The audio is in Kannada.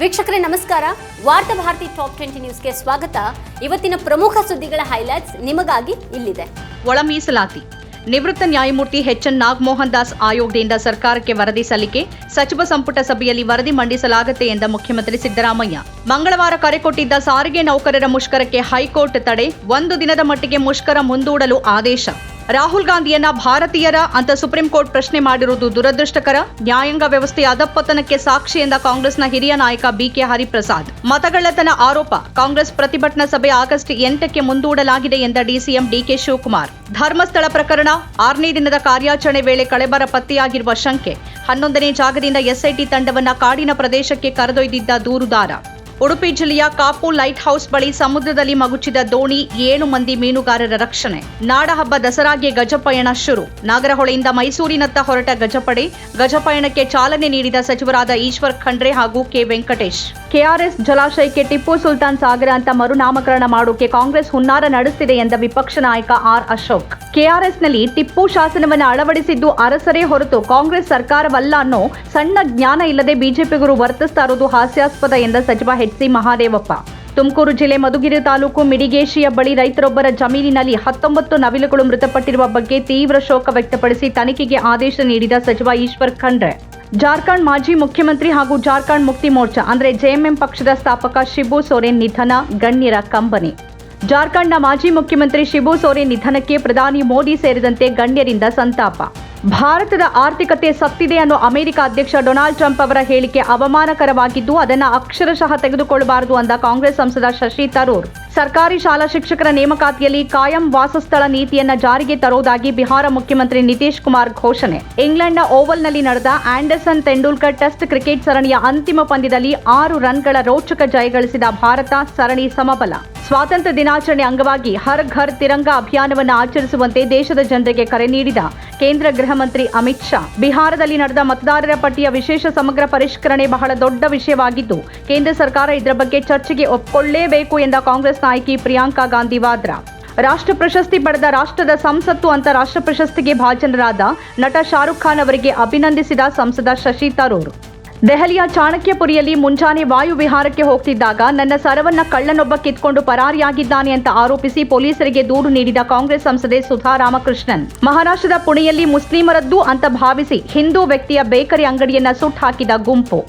ವೀಕ್ಷಕರೇ, ನಮಸ್ಕಾರ. ವಾರ್ತಾ ಭಾರತಿ ಟಾಪ್ ಟ್ವೆಂಟಿ ನ್ಯೂಸ್ಗೆ ಸ್ವಾಗತ. ಇವತ್ತಿನ ಪ್ರಮುಖ ಸುದ್ದಿಗಳ ಹೈಲೈಟ್ಸ್ ನಿಮಗಾಗಿ ಇಲ್ಲಿದೆ. ಒಳ ಮೀಸಲಾತಿ ನಿವೃತ್ತ ನ್ಯಾಯಮೂರ್ತಿ ಎಚ್ ಎನ್ ನಾಗಮೋಹನ್ ದಾಸ್ ಆಯೋಗದಿಂದ ಸರ್ಕಾರಕ್ಕೆ ವರದಿ ಸಲ್ಲಿಕೆ, ಸಚಿವ ಸಂಪುಟ ಸಭೆಯಲ್ಲಿ ವರದಿ ಮಂಡಿಸಲಾಗುತ್ತೆ ಎಂದ ಮುಖ್ಯಮಂತ್ರಿ ಸಿದ್ದರಾಮಯ್ಯ. ಮಂಗಳವಾರ ಕರೆ ಕೊಟ್ಟಿದ್ದ ಸಾರಿಗೆ ನೌಕರರ ಮುಷ್ಕರಕ್ಕೆ ಹೈಕೋರ್ಟ್ ತಡೆ, ಒಂದು ದಿನದ ಮಟ್ಟಿಗೆ ಮುಷ್ಕರ ಮುಂದೂಡಲು ಆದೇಶ. ರಾಹುಲ್ ಗಾಂಧಿಯನ್ನ ಭಾರತೀಯರ ಅಂತ ಸುಪ್ರೀಂ ಕೋರ್ಟ್ ಪ್ರಶ್ನೆ ಮಾಡಿರುವುದು ದುರದೃಷ್ಟಕರ. ನ್ಯಾಯಾಂಗ ವ್ಯವಸ್ಥೆಯ ಅಧಪತನಕ್ಕೆ ಸಾಕ್ಷಿ ಎಂದ ಕಾಂಗ್ರೆಸ್ನ ಹಿರಿಯ ನಾಯಕ ಬಿಕೆ ಹರಿಪ್ರಸಾದ್. ಮತಗಳ್ಳತನ ಆರೋಪ ಕಾಂಗ್ರೆಸ್ ಪ್ರತಿಭಟನಾ ಸಭೆ ಆಗಸ್ಟ್ ಎಂಟಕ್ಕೆ ಮುಂದೂಡಲಾಗಿದೆ ಎಂದ ಡಿಸಿಎಂ ಡಿಕೆ ಶಿವಕುಮಾರ್. ಧರ್ಮಸ್ಥಳ ಪ್ರಕರಣ ಆರನೇ ದಿನದ ಕಾರ್ಯಾಚರಣೆ ವೇಳೆ ಕಳೆಬರ ಪತ್ತೆಯಾಗಿರುವ ಶಂಕೆ. ಹನ್ನೊಂದನೇ ಜಾಗದಿಂದ ಎಸ್ಐಟಿ ತಂಡವನ್ನ ಕಾಡಿನ ಪ್ರದೇಶಕ್ಕೆ ಕರೆದೊಯ್ದಿದ್ದ ದೂರುದಾರ. ಉಡುಪಿ ಜಿಲ್ಲೆಯ ಕಾಪು ಲೈಟ್ ಹೌಸ್ ಬಳಿ ಸಮುದ್ರದಲ್ಲಿ ಮಗುಚಿದ ದೋಣಿ, ಏಳು ಮಂದಿ ಮೀನುಗಾರರ ರಕ್ಷಣೆ. ನಾಡಹಬ್ಬ ದಸರಾಗೆ ಗಜಪಯಣ ಶುರು. ನಾಗರಹೊಳೆಯಿಂದ ಮೈಸೂರಿನತ್ತ ಹೊರಟ ಗಜಪಡೆ ಗಜಪಯಣಕ್ಕೆ ಚಾಲನೆ ನೀಡಿದ ಸಚಿವರಾದ ಈಶ್ವರ್ ಖಂಡ್ರೆ ಹಾಗೂ ಕೆ ವೆಂಕಟೇಶ್. ಕೆಆರ್ಎಸ್ ಜಲಾಶಯಕ್ಕೆ ಟಿಪ್ಪು ಸುಲ್ತಾನ್ ಸಾಗರ ಅಂತ ಮರುನಾಮಕರಣ ಮಾಡೋಕೆ ಕಾಂಗ್ರೆಸ್ ಹುನ್ನಾರ ನಡೆಸಿದೆ ಎಂದ ವಿಪಕ್ಷ ನಾಯಕ ಆರ್ ಅಶೋಕ್. ಕೆಆರ್ಎಸ್ನಲ್ಲಿ ಟಿಪ್ಪು ಶಾಸನವನ್ನು ಅಳವಡಿಸಿದ್ದು ಅರಸರೇ ಹೊರತು ಕಾಂಗ್ರೆಸ್ ಸರ್ಕಾರವಲ್ಲ ಅನ್ನೋ ಸಣ್ಣ ಜ್ಞಾನ ಇಲ್ಲದೆ ಬಿಜೆಪಿಗರು ವರ್ತಿಸ್ತಾ ಇರೋದು ಹಾಸ್ಯಾಸ್ಪದ ಎಂದ ಸಚಿವ ಎಚ್ ಸಿ ಮಹಾದೇವಪ್ಪ. ತುಮಕೂರು ಜಿಲ್ಲೆ ಮಧುಗಿರಿ ತಾಲೂಕು ಮಿಡಿಗೇಶಿಯ ಬಳಿ ರೈತರೊಬ್ಬರ ಜಮೀನಿನಲ್ಲಿ ಹತ್ತೊಂಬತ್ತು ನವಿಲುಗಳು ಮೃತಪಟ್ಟಿರುವ ಬಗ್ಗೆ ತೀವ್ರ ಶೋಕ ವ್ಯಕ್ತಪಡಿಸಿ ತನಿಖೆಗೆ ಆದೇಶ ನೀಡಿದ ಸಚಿವ ಈಶ್ವರ್ ಖಂಡ್ರೆ. ಜಾರ್ಖಂಡ್ ಮಾಜಿ ಮುಖ್ಯಮಂತ್ರಿ ಹಾಗೂ ಜಾರ್ಖಂಡ್ ಮುಕ್ತಿ ಮೋರ್ಚಾ, ಅಂದ್ರೆ ಜೆಎಂಎಂ ಪಕ್ಷದ ಸ್ಥಾಪಕ ಶಿಬು ಸೊರೆನ್ ನಿಧನ, ಗಣ್ಯರ ಕಂಬನಿ. ಜಾರ್ಖಂಡ್ನ ಮಾಜಿ ಮುಖ್ಯಮಂತ್ರಿ ಶಿಬು ಸೊರೆನ್ ನಿಧನಕ್ಕೆ ಪ್ರಧಾನಿ ಮೋದಿ ಸೇರಿದಂತೆ ಗಣ್ಯರಿಂದ ಸಂತಾಪ. ಭಾರತದ ಆರ್ಥಿಕತೆ ಸತ್ತಿದೆ ಅನ್ನೋ ಅಮೆರಿಕ ಅಧ್ಯಕ್ಷ ಡೊನಾಲ್ಡ್ ಟ್ರಂಪ್ ಅವರ ಹೇಳಿಕೆ ಅವಮಾನಕರವಾಗಿದ್ದು, ಅದನ್ನ ಅಕ್ಷರಶಃ ತೆಗೆದುಕೊಳ್ಳಬಾರದು ಅಂದ ಕಾಂಗ್ರೆಸ್ ಸಂಸದ ಶಶಿ ತರೂರ್. ಸರ್ಕಾರಿ ಶಾಲಾ ಶಿಕ್ಷಕರ ನೇಮಕಾತಿಯಲ್ಲಿ ಕಾಯಂ ವಾಸಸ್ಥಳ ನೀತಿಯನ್ನ ಜಾರಿಗೆ ತರುವುದಾಗಿ ಬಿಹಾರ ಮುಖ್ಯಮಂತ್ರಿ ನಿತೀಶ್ ಕುಮಾರ್ ಘೋಷಣೆ. ಇಂಗ್ಲೆಂಡ್ನ ಓವಲ್ನಲ್ಲಿ ನಡೆದ ಆಂಡರ್ಸನ್ ತೆಂಡೂಲ್ಕರ್ ಟೆಸ್ಟ್ ಕ್ರಿಕೆಟ್ ಸರಣಿಯ ಅಂತಿಮ ಪಂದ್ಯದಲ್ಲಿ ಆರು ರನ್ಗಳ ರೋಚಕ ಜಯ ಗಳಿಸಿದ ಭಾರತ ಸರಣಿ ಸಮಬಲ. ಸ್ವಾತಂತ್ರ್ಯ ದಿನಾಚರಣೆ ಅಂಗವಾಗಿ ಹರ್ ಘರ್ ತಿರಂಗ ಅಭಿಯಾನವನ್ನು ಆಚರಿಸುವಂತೆ ದೇಶದ ಜನರಿಗೆ ಕರೆ ನೀಡಿದ ಕೇಂದ್ರ ಗೃಹ ಮಂತ್ರಿ ಅಮಿತ್ ಶಾ. ಬಿಹಾರದಲ್ಲಿ ನಡೆದ ಮತದಾರರ ಪಟ್ಟಿಯ ವಿಶೇಷ ಸಮಗ್ರ ಪರಿಷ್ಕರಣೆ ಬಹಳ ದೊಡ್ಡ ವಿಷಯವಾಗಿದ್ದು, ಕೇಂದ್ರ ಸರ್ಕಾರ ಇದರ ಬಗ್ಗೆ ಚರ್ಚೆಗೆ ಒಪ್ಪಿಕೊಳ್ಳಲೇಬೇಕು ಎಂದ ಕಾಂಗ್ರೆಸ್ ನಾಯಕಿ ಪ್ರಿಯಾಂಕಾ ಗಾಂಧಿ ವಾದ್ರಾ. ರಾಷ್ಟ್ರ ಪ್ರಶಸ್ತಿ ಪಡೆದ ರಾಷ್ಟ್ರದ ಸಂಸತ್ತು ಅಂತ ರಾಷ್ಟ್ರ ಪ್ರಶಸ್ತಿಗೆ ಭಾಜನರಾದ ನಟ ಶಾರುಖ್ ಖಾನ್ ಅವರಿಗೆ ಅಭಿನಂದಿಸಿದ ಸಂಸದ ಶಶಿ ತರೂರ್. ದೆಹಲಿಯ ಚಾಣಕ್ಯಪುರಿಯಲ್ಲಿ ಮುಂಜಾನೆ ವಾಯು ವಿಹಾರಕ್ಕೆ ಹೋಗ್ತಿದ್ದಾಗ ನನ್ನ ಸರವನ್ನ ಕಳ್ಳನೊಬ್ಬ ಕಿತ್ಕೊಂಡು ಪರಾರಿಯಾಗಿದ್ದಾನೆ ಅಂತ ಆರೋಪಿಸಿ ಪೊಲೀಸರಿಗೆ ದೂರು ನೀಡಿದ ಕಾಂಗ್ರೆಸ್ ಸಂಸದೆ ಸುಧಾ ರಾಮಕೃಷ್ಣನ್. ಮಹಾರಾಷ್ಟ್ರದ ಪುಣೆಯಲ್ಲಿ ಮುಸ್ಲಿಮರದ್ದು ಅಂತ ಭಾವಿಸಿ ಹಿಂದೂ ವ್ಯಕ್ತಿಯ ಬೇಕರಿ ಅಂಗಡಿಯನ್ನ ಸುಟ್ಟು ಹಾಕಿದ ಗುಂಪು.